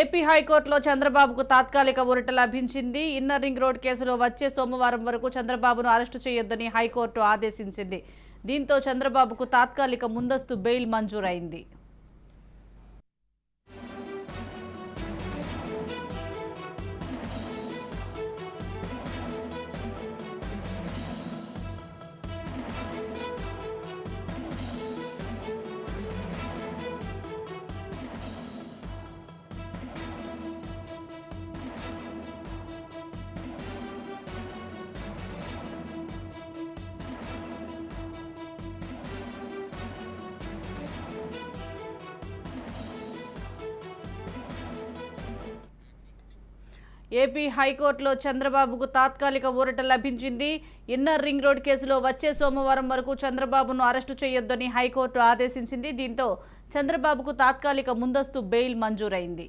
AP హైకోర్టులో చంద్రబాబుకు తాత్కాలిక ఊరట లభించింది. ఇన్నర్ రింగ్ రోడ్ కేసులో వచ్చే సోమవారం వరకు చంద్రబాబును అరెస్టు చేయొద్దని హైకోర్టు ఆదేశించింది. దీంతో చంద్రబాబుకు తాత్కాలిక ముందస్తు బెయిల్ మంజూరైంది. ఏపీ హైకోర్టులో చంద్రబాబుకు తాత్కాలిక ఊరట లభించింది. ఇన్నర్ రింగ్ రోడ్ కేసులో వచ్చే సోమవారం వరకు చంద్రబాబును అరెస్టు చేయొద్దని హైకోర్టు ఆదేశించింది. దీంతో చంద్రబాబుకు తాత్కాలిక ముందస్తు బెయిల్ మంజూరైంది.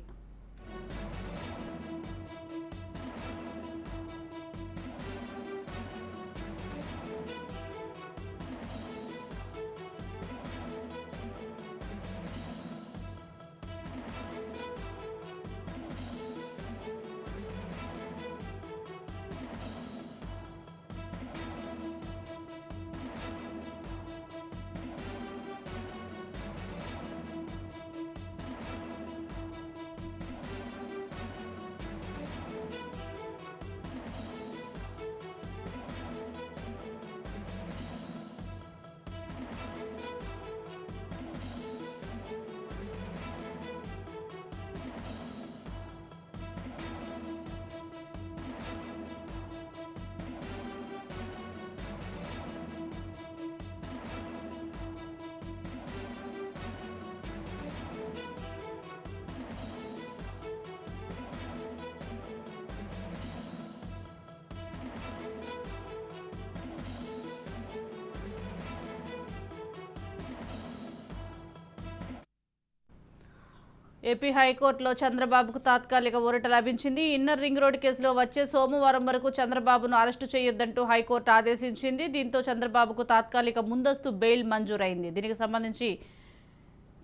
ఏపీ హైకోర్టులో చంద్రబాబుకు తాత్కాలిక ఊరట లభించింది. ఇన్నర్ రింగ్ రోడ్ కేసులో వచ్చే సోమవారం వరకు చంద్రబాబును అరెస్టు చేయొద్దంటూ హైకోర్టు ఆదేశించింది. దీంతో చంద్రబాబుకు తాత్కాలిక ముందస్తు బెయిల్ మంజూరైంది. దీనికి సంబంధించి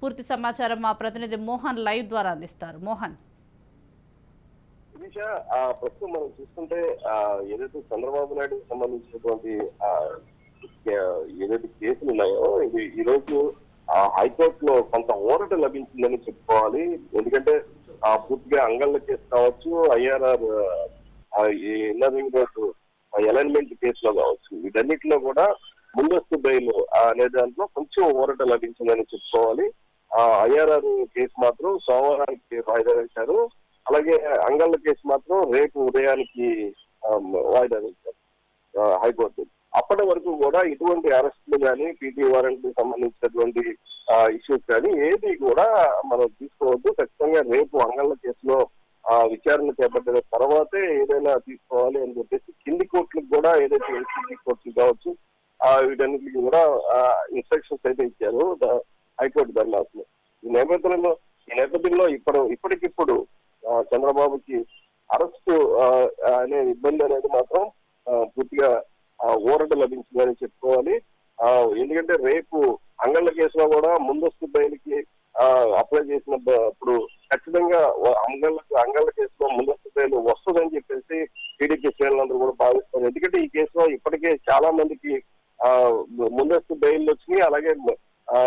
పూర్తి సమాచారం మా ప్రతినిధి మోహన్ లైవ్ ద్వారా అందిస్తారు. మోహన్. ప్రస్తుతం మనం చూసుకుంటే ఏదైతే చంద్రబాబు నాయుడుకి సంబంధించినటువంటి ఏదైతే కేసులు ఉన్నాయో ఇది ఈ రోజు హైకోర్టులో కొంత ఊరట లభించిందని చెప్పుకోవాలి. ఎందుకంటే ఆ పూర్తిగా అంగళ్ళ కేసు కావచ్చు IRR inner ring road alignment కేసులో కావచ్చు. వీటన్నిటిలో కూడా ముందస్తు బెయిల్ అనే దాంట్లో కొంచెం ఊరట లభించిందని చెప్పుకోవాలి. ఆ ఐఆర్ఆర్ కేసు మాత్రం సోమవారానికి వాయిదా వేశారు. అలాగే అంగళ్ళ కేసు మాత్రం రేపు ఉదయానికి వాయిదా వేశారు హైకోర్టు. అప్పటి వరకు కూడా ఇటువంటి అరెస్టులు కానీ పీటీ వారెంట్ సంబంధించినటువంటి ఇష్యూస్ కానీ ఏది కూడా మనం తీసుకోవద్దు. ఖచ్చితంగా రేపు అంగళ్ళ కేసులో ఆ, విచారణ చేపట్టిన తర్వాతే ఏదైనా తీసుకోవాలి అని చెప్పేసి కింది కోర్టులకు కూడా ఏదైతే ఎన్సీసీ కోర్టులు కావచ్చు ఆ, వీటన్నిటికి కూడా ఇన్స్ట్రక్షన్స్ అయితే ఇచ్చారు హైకోర్టు ధర్మాసనం ఈ నేపథ్యంలో ఈ నేపథ్యంలో ఇప్పుడు ఇప్పటికిప్పుడు చంద్రబాబుకి అరెస్టు అనే ఇబ్బంది అనేది మాత్రం పూర్తిగా ఊరట లభించిందని చెప్పుకోవాలి. ఆ, ఎందుకంటే రేపు అంగళ్ళ కేసులో కూడా ముందస్తు బయలుకి అప్లై చేసినప్పుడు ఖచ్చితంగా అంగళ్ళ అంగళ్ళ కేసులో ముందస్తు బయలు వస్తుందని చెప్పేసి టీడీపీ శ్రేణులందరూ కూడా భావిస్తారు ఎందుకంటే ఈ కేసులో ఇప్పటికే చాలా మందికి ఆ, ముందస్తు బెయిల్ వచ్చినాయి. అలాగే ఆ,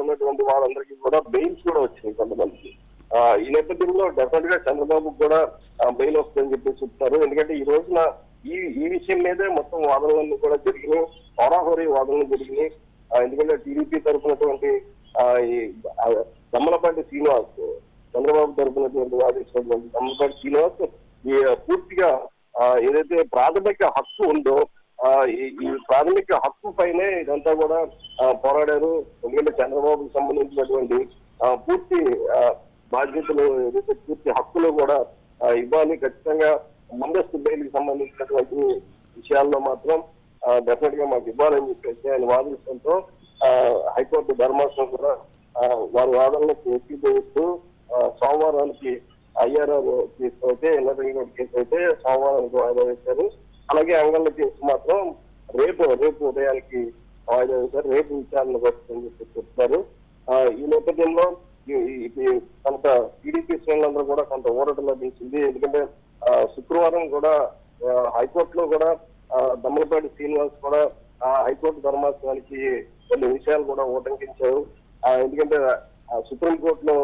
ఉన్నటువంటి వాళ్ళందరికీ కూడా బెయిల్స్ కూడా వచ్చినాయి కొంతమందికి. ఆ, ఈ నేపథ్యంలో డెఫినెట్గా చంద్రబాబు కూడా బెయిల్ వస్తుందని చెప్పి చెప్తారు. ఎందుకంటే ఈ రోజున ఈ ఈ విషయం మీదే మొత్తం వాదనలన్నీ కూడా జరిగినాయి. హోరాహోరీ వాదనలు జరిగినాయి. ఎందుకంటే టీడీపీ తరఫునటువంటి ఈ దమ్మలపాటి శ్రీనివాస్ చంద్రబాబు తరఫునటువంటి వాదిస్తున్నటువంటి దమ్మలపాటి శ్రీనివాస్ ఈ పూర్తిగా ఏదైతే ప్రాథమిక హక్కు ఉందో ఈ ప్రాథమిక హక్కు పైనే ఇదంతా కూడా పోరాడారు. ఎందుకంటే చంద్రబాబుకు సంబంధించినటువంటి పూర్తి బాధ్యతలు ఏదైతే పూర్తి హక్కులు కూడా ఇవ్వాలి ఖచ్చితంగా. ముందస్తు బెయిల్కి సంబంధించినటువంటి విషయాల్లో మాత్రం డెఫినెట్గా మాకు ఇవ్వాలని చెప్పేసి ఆయన వాదించడంతో హైకోర్టు ధర్మాసనం కూడా వారి వాదనలకు ఏకీభవిస్తూ సోమవారానికి ఐఆర్ఆర్ కేసు అయితే ఎన్నో కేసు అయితే సోమవారానికి వాయిదా వేశారు. అలాగే అంగళ్ళ కేసు మాత్రం రేపు రేపు ఉదయానికి వాయిదా వేశారు. రేపు విచారణ వస్తుందని చెప్పి చెప్తారు ఈ నేపథ్యంలో కొంత టీడీపీ శ్రేణులందరూ కూడా కొంత ఊరట లభించింది. ఎందుకంటే ప్రభుత్వం కూడా హైకోర్టులో కూడా దమ్మలపాటి శ్రీనివాస్ కూడా ఆ హైకోర్టు ధర్మాసనానికి కొన్ని విషయాలు కూడా ఉటంకించారు. ఎందుకంటే సుప్రీంకోర్టులో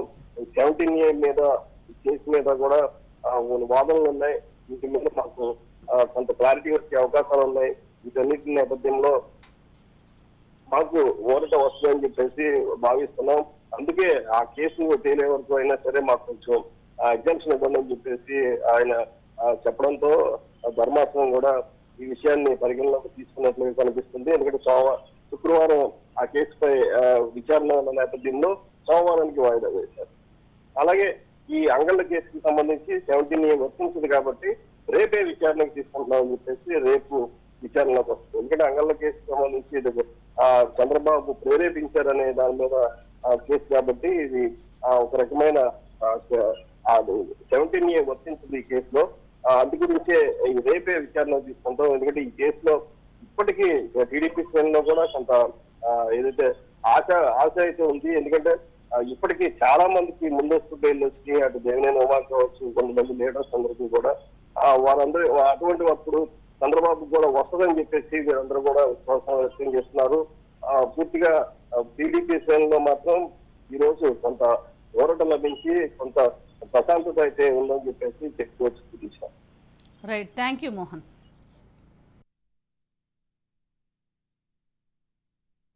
సెవెంటీన్ ఏ మీద కేసు మీద కూడా కొన్ని వాదనలు ఉన్నాయి. వీటి మీద మాకు కొంత క్లారిటీ వచ్చే అవకాశాలు ఉన్నాయి. వీటన్నిటి నేపథ్యంలో మాకు ఓరట వస్తుందని చెప్పేసి భావిస్తున్నాం. అందుకే ఆ కేసు తేలే వరకు అయినా సరే మాకు కొంచెం ఎగ్జామ్షన్ ఇవ్వండి అని చెప్పేసి ఆయన చెప్పడంతో ధర్మాసనం కూడా ఈ విషయాన్ని పరిగణలోకి తీసుకున్నట్లుగా కనిపిస్తుంది. ఎందుకంటే సోమవారం శుక్రవారం ఆ కేసుపై విచారణ ఉన్న నేపథ్యంలో సోమవారానికి వాయిదా వేశారు. అలాగే ఈ అంగళ్ళ కేసుకి సంబంధించి సెవెంటీన్ ఏ వర్తించింది కాబట్టి రేపే విచారణకు తీసుకుంటున్నామని చెప్పేసి రేపు విచారణలోకి వస్తుంది. ఎందుకంటే అంగళ్ళ కేసుకి సంబంధించి ఇది ఆ, చంద్రబాబు ప్రేరేపించారనే దాని మీద కేసు కాబట్టి ఇది ఆ, ఒక రకమైన సెవెంటీన్ ఏ వర్తించింది ఈ కేసులో. గురించే రేపే విచారణ తీసుకుంటాం. ఎందుకంటే ఈ కేసులో ఇప్పటికీ టీడీపీ శ్రేణిలో కూడా కొంత ఏదైతే ఆశ ఆశ అయితే ఉంది. ఎందుకంటే ఇప్పటికీ చాలా మందికి ముందస్తు బెయిల్ వచ్చి అటు దేవినేని ఉమా కావచ్చు కొంతమంది లీడర్స్ అందరికీ కూడా వారందరూ అటువంటి అప్పుడు చంద్రబాబు కూడా వస్తుందని చెప్పేసి వీరందరూ కూడా విశ్వాసం వ్యక్తం చేస్తున్నారు. ఆ, పూర్తిగా టీడీపీ శ్రేణిలో మాత్రం ఈ రోజు కొంత ఊరట లభించి కొంత ప్రశాంతత అయితే ఉందని చెప్పేసి చెప్పుకోవచ్చు. Right. Thank you, Mohan.